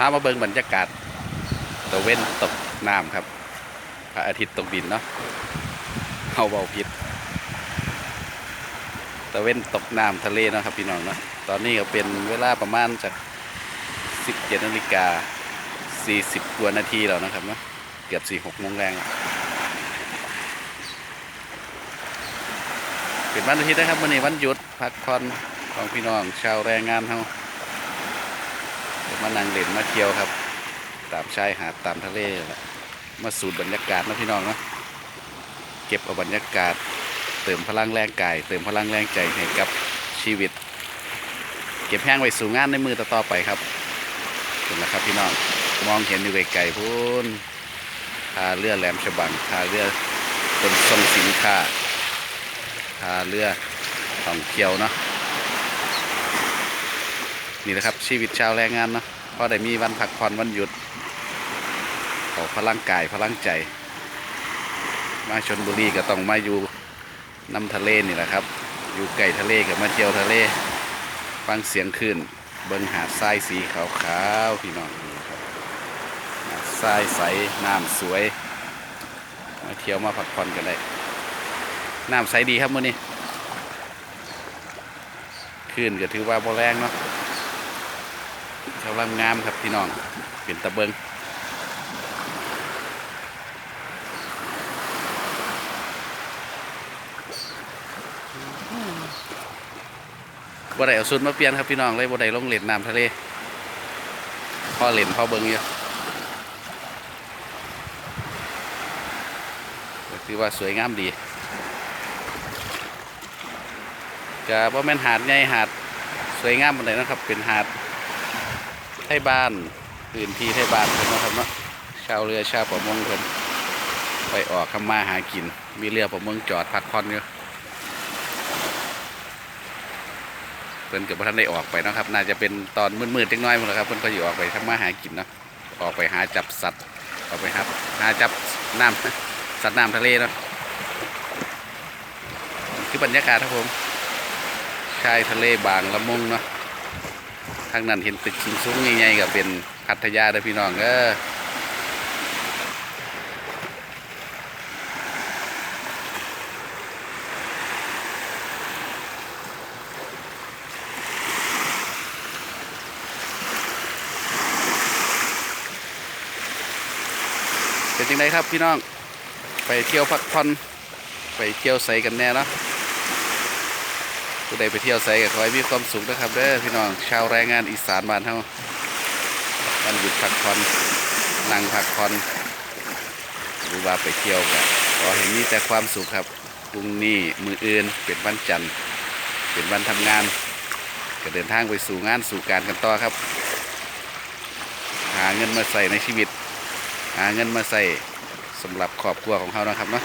พามาเบิ่งบรรยากาศตะเว้นตกน้ำครับพระอาทิตย์ตกดินเนาะเฮาเบาผิดตะเว้นตกน้ำทะเลเนาะครับพี่น้องเนาะตอนนี้ก็เป็นเวลาประมาณจาก17นาฬิกา40กว่านาทีแล้วนะครับเนาะเกือบ46โมงแรงแล้วเป็นวันอาทิตย์นะครับวันนี้วันหยุดพักผ่อนของพี่น้องชาวแรงงานเฮา มานั่งเล่นมาเที่ยวครับ ตามชายหาดตามทะเลแหละมาสูดบรรยากาศนะพี่น้องเนาะเก็บเอาบรรยากาศ เติมพลังแรงกาย เติมพลังแรงใจให้กับชีวิต เก็บแห้งไว้สู่งานในมือต่อไปครับถึงแล้วครับพี่น้องมองเห็นอยู่ไกลๆพูนทาเรือแหลมฉบังทาเรือขนส่งสินค้าทาเรือท่องเที่ยวเนาะ นี่แหละครับ ชีวิตชาวแรงงานเนาะพอได้มีวันพักผ่อนวันหยุดขอพลังกายพลังใจ มาชนบุรีก็ต้องมาอยู่น้ำทะเลนี่แหละครับ อยู่ใกล้ทะเลกับมาเที่ยวทะเล ฟังเสียงคลื่นเบิ้งหาดทรายสีขาวๆพี่น้องนี่ครับหาดทรายใสน้ำสวย มาเที่ยวมาพักผ่อนกันได้น้ำใสดีครับมื้อนี้คลื่นก็ถือว่าบ่แรงเนาะ กำลังงามครับพี่น้องเป็นตะเบิงบ่ได้เอาสุดมาเปลี่ยนครับพี่น้องเลยบ่ได้ลงเล่นน้ำทะเลพ่อเล่นพ่อเบิงอยู่ก็ถือว่าสวยงามดีก็บ่แม่นหาดใหญ่หาดสวยงามปานใดนะครับเป็นหาด ไทยบ้านพื้นที่ไทยบ้านเพิ่นนาะครับเนาะชาวเรือชาวประมงเพิ่นไปออกคำมาหากิน มีเรือประมงจอดพักผ่อนอยู่เพิ่นกับท่านได้ออกไปนะครับ น่าจะเป็นตอนมืดๆเล็กน้อยหมดแล้วครับเพิ่นก็อยู่ออกไปทำมาหากินเนาะออกไปหาจับสัตว์ออกไปหาหาจับน้ำสัตว์น้ำทะเลเนาะคือบรรยากาศครับผมชายทะเลบางละมุงเนาะ ทางนั้นเห็นตึกสูงๆใหญ่ๆก็เป็นพัทยาเด้อพี่น้องเออเป็นยังไงครับพี่น้อง ไปเที่ยวพักผ่อนไปเที่ยวใสกันแน่เนาะ ผู้ใดไปเที่ยวใสก็ขอให้มีความสุขนะครับเด้อพี่น้องชาวแรงงานอีสานบ้านเฮาวันหยุดพักผ่อนนั่งพักผ่อนหรือว่าไปเที่ยวกันขอให้มีแต่ความสุขครับพรุ่งนี้มืออื่นเป็นวันจันทร์เป็นวันทำงาน ก็เดินทางไปสู่งานสู่การกันต่อครับ หาเงินมาใส่ในชีวิต หาเงินมาใส่สำหรับครอบครัวของเขานะครับเนาะ